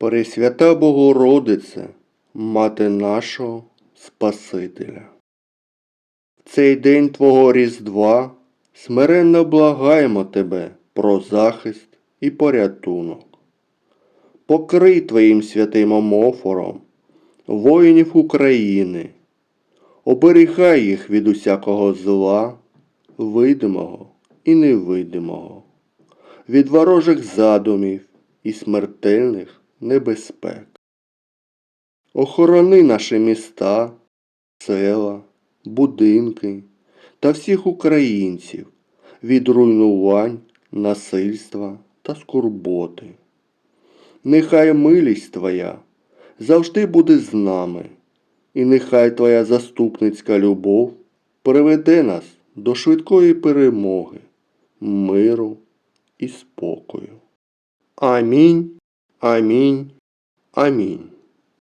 Пресвята Богородице, Мати нашого Спасителя. В цей день Твого Різдва смиренно благаємо Тебе про захист і порятунок. Покрий Твоїм святим омофором воїнів України, оберігай їх від усякого зла, видимого і невидимого, від ворожих задумів і смертельних небезпек. Охорони наші міста, села, будинки та всіх українців від руйнувань, насильства та скорботи. Нехай милість Твоя завжди буде з нами, і нехай Твоя заступницька любов приведе нас до швидкої перемоги, миру і спокою. Амінь, амінь, амінь.